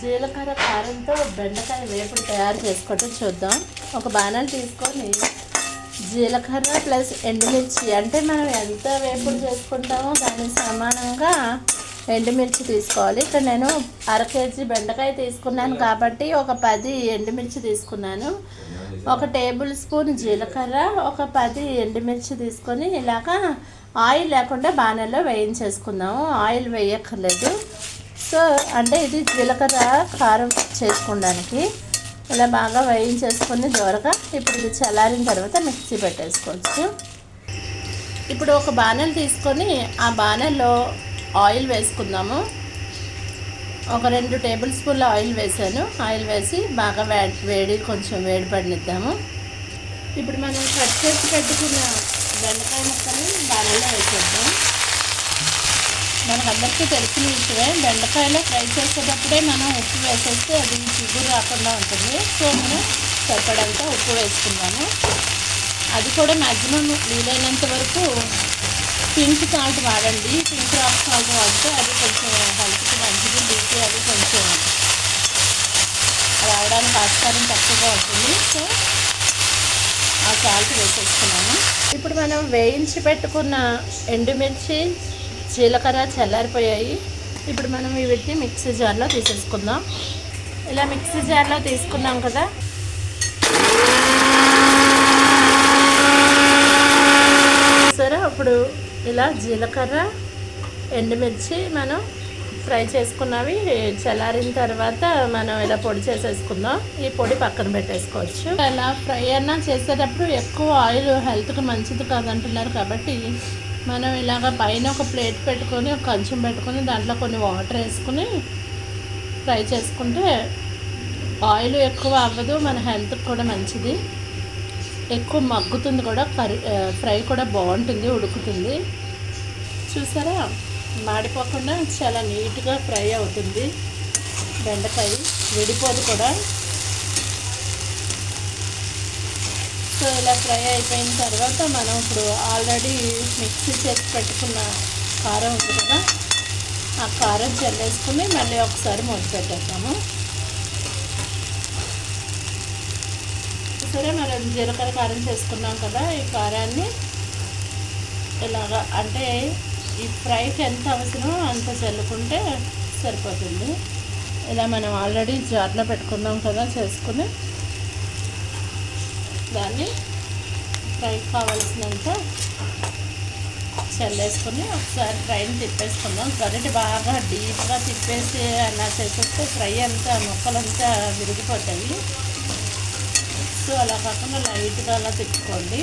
జీలకర్ర కారంతో బెండకాయ వేపుడు తయారు చేసుకోవటం చూద్దాం. ఒక బాణాలు తీసుకొని జీలకర్ర ప్లస్ ఎండుమిర్చి. అంటే మనం ఎంత వేపుడు చేసుకుంటామో దానికి సమానంగా ఎండుమిర్చి తీసుకోవాలి. ఇక్కడ నేను అర కేజీ బెండకాయ తీసుకున్నాను కాబట్టి ఒక పది ఎండుమిర్చి తీసుకున్నాను. ఒక టేబుల్ స్పూన్ జీలకర్ర ఒక పది ఎండుమిర్చి తీసుకొని ఇలాగా ఆయిల్ లేకుండా బాణల్లో వేయించేసుకుందాము. ఆయిల్ వేయక్కర్లేదు. సో అంటే ఇది జీలకర్ర కారం చేసుకోవడానికి ఇలా బాగా వేయించేసుకొని దోరగా ఇప్పుడు ఇది చల్లారిన తర్వాత మిక్సీ పెట్టేసుకోవచ్చు. ఇప్పుడు ఒక బాణలు తీసుకొని ఆ బాణల్లో ఆయిల్ వేసుకుందాము. ఒక రెండు టేబుల్ స్పూన్ల ఆయిల్ వేసాను. ఆయిల్ వేసి బాగా వే వేడి కొంచెం వేడి పడినిద్దాము. ఇప్పుడు మనం కట్ చేసి పెట్టుకున్న బెండకాయ ముక్కని బాణల్లో వేసేద్దాం. మనకందరికీ తెలిసిన విషయమే. బెండకాయలో ఫ్రై చేసేటప్పుడే మనం ఉప్పు వేసేస్తే అది చిగురు రాకుండా ఉంటుంది. సో మనం సరిపడంత ఉప్పు వేసుకున్నాము అది కూడా మ్యాక్సిమం వీలైనంత వరకు పింక్ సాల్ట్ వాడండి. పింక్ రాక్ సాల్ట్ వాడితే అది కొంచెం హెల్త్కి మంచిది బీపీ అది కొంచెం రావడానికి ఆస్కారం తక్కువగా ఉంటుంది. సో ఆ సాల్ట్ వేసేసుకున్నాము ఇప్పుడు మనం వేయించి పెట్టుకున్న ఎండుమిర్చి జీలకర్ర చల్లారిపోయాయి. ఇప్పుడు మనం వీటిని మిక్సీ జార్లో తీసేసుకుందాం. ఇలా మిక్సీ జార్లో తీసుకున్నాం కదా. సరే అప్పుడు ఇలా జీలకర్ర ఎండుమిర్చి మనం ఫ్రై చేసుకున్నవి చల్లారిన తర్వాత మనం ఇలా పొడి చేసేసుకుందాం. ఈ పొడి పక్కన పెట్టేసుకోవచ్చు. ఇలా ఫ్రై అన్నా చేసేటప్పుడు ఎక్కువ ఆయిల్ హెల్త్కి మంచిది కాదంటున్నారు కాబట్టి మనం ఇలాగ పైన ఒక ప్లేట్ పెట్టుకొని ఒక కంచం పెట్టుకొని దాంట్లో కొన్ని వాటర్ వేసుకుని ఫ్రై చేసుకుంటే ఆయిల్ ఎక్కువ అవ్వదు మన హెల్త్కి కూడా మంచిది. ఎక్కువ మగ్గుతుంది కూడా కర్రీ ఫ్రై కూడా బాగుంటుంది ఉడుకుతుంది. చూసారా? మాడిపోకుండా చాలా నీట్గా ఫ్రై అవుతుంది బెండకాయ విడిపోదు కూడా. సో ఇలా ఫ్రై అయిపోయిన తర్వాత మనం ఇప్పుడు ఆల్రెడీ మిక్సీ చేసి పెట్టుకున్న కారం ఉంది కదా ఆ కారం చల్లేసుకుని మళ్ళీ ఒకసారి మూత పెట్టేస్తాము సరే మనం జీలకర్ర కారం చేసుకున్నాం కదా ఈ కారాన్ని ఇలాగా అంటే ఈ ఫ్రైకి ఎంత అవసరమో అంత చల్లుకుంటే సరిపోతుంది. ఇలా మనం ఆల్రెడీ జార్లో పెట్టుకున్నాం కదా చేసుకుని దాన్ని ఫ్రై కావాల్సినంత చల్లేసుకుని ఒకసారి ఫ్రైని తిప్పేసుకుందాం. గరిటె బాగా డీప్గా తిప్పేసి అలా చేసేస్తే ఫ్రై అంతా ముక్కలంతా విరిగిపోతాయి. సో అలా కాకుండా లైట్గా అలా తిప్పుకోండి.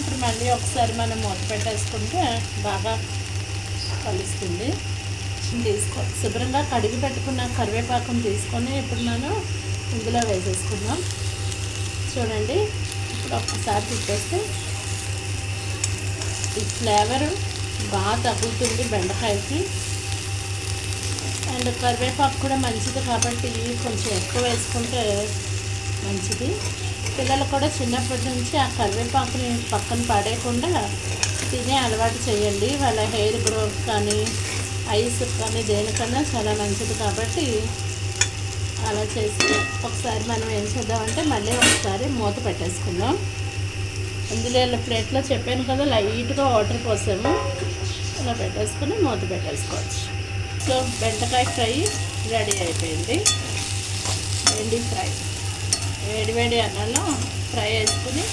ఇప్పుడు మళ్ళీ ఒకసారి మనం మూత పెట్టేసుకుంటే బాగా కలుస్తుంది. తీసుకో శుభ్రంగా కడిగి పెట్టుకున్న కరివేపాకును తీసుకొని ఇప్పుడు మనం ఇందులో వేసేసుకుందాం. చూడండి. ఇప్పుడు ఒక్కసారి తిప్పేస్తే ఈ ఫ్లేవర్ బాగా తగ్గుతుంది బెండకాయకి. అండ్ కరివేపాకు కూడా మంచిది కాబట్టి కొంచెం ఎక్కువ వేసుకుంటే మంచిది. పిల్లలు కూడా చిన్నప్పటి నుంచి ఆ కరివేపాకుని పక్కన పడేయకుండా తినే అలవాటు చేయండి. వాళ్ళ హెయిర్ గ్రోత్ కానీ ఐస్ కానీ దేనికన్నా చాలా మంచిది కాబట్టి అలా చేసి ఒకసారి మనం ఏం చేద్దామంటే మళ్ళీ ఒకసారి మూత పెట్టేసుకుందాం. ఇందులో ఇలా ప్లేట్లో చెప్పాను కదా లైట్గా వాటర్ పోసాము. ఇలా పెట్టేసుకుని మూత పెట్టేసుకోవచ్చు. సో బెండకాయ ఫ్రై రెడీ అయిపోయింది. వెండి ఫ్రై. వేడి వేడి అన్నంలో ఫ్రై వేసుకుని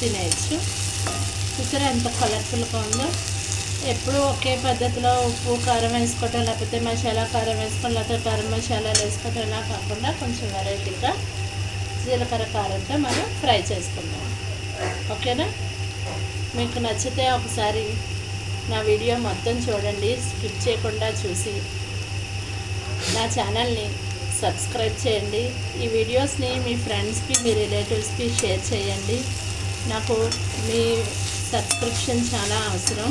తినేయచ్చు. చూసారా ఎంత కలర్ఫుల్గా ఉందో? ఎప్పుడు ఒకే పద్ధతిలో ఉప్పు కారం వేసుకోవటం లేకపోతే మసాలా కారం వేసుకోవడం లేకపోతే కారం మసాలాలు వేసుకోవటం ఇలా కాకుండా కొంచెం వెరైటీగా జీలకర్ర కారంతో మనం ఫ్రై చేసుకుందాం. ఓకేనా? మీకు నచ్చితే ఒకసారి నా వీడియో మొత్తం చూడండి. స్కిప్ చేయకుండా చూసి నా ఛానల్ని సబ్స్క్రైబ్ చేయండి. ఈ వీడియోస్ని మీ ఫ్రెండ్స్కి మీ రిలేటివ్స్కి షేర్ చేయండి. నాకు మీ సబ్స్క్రిప్షన్ చాలా అవసరం.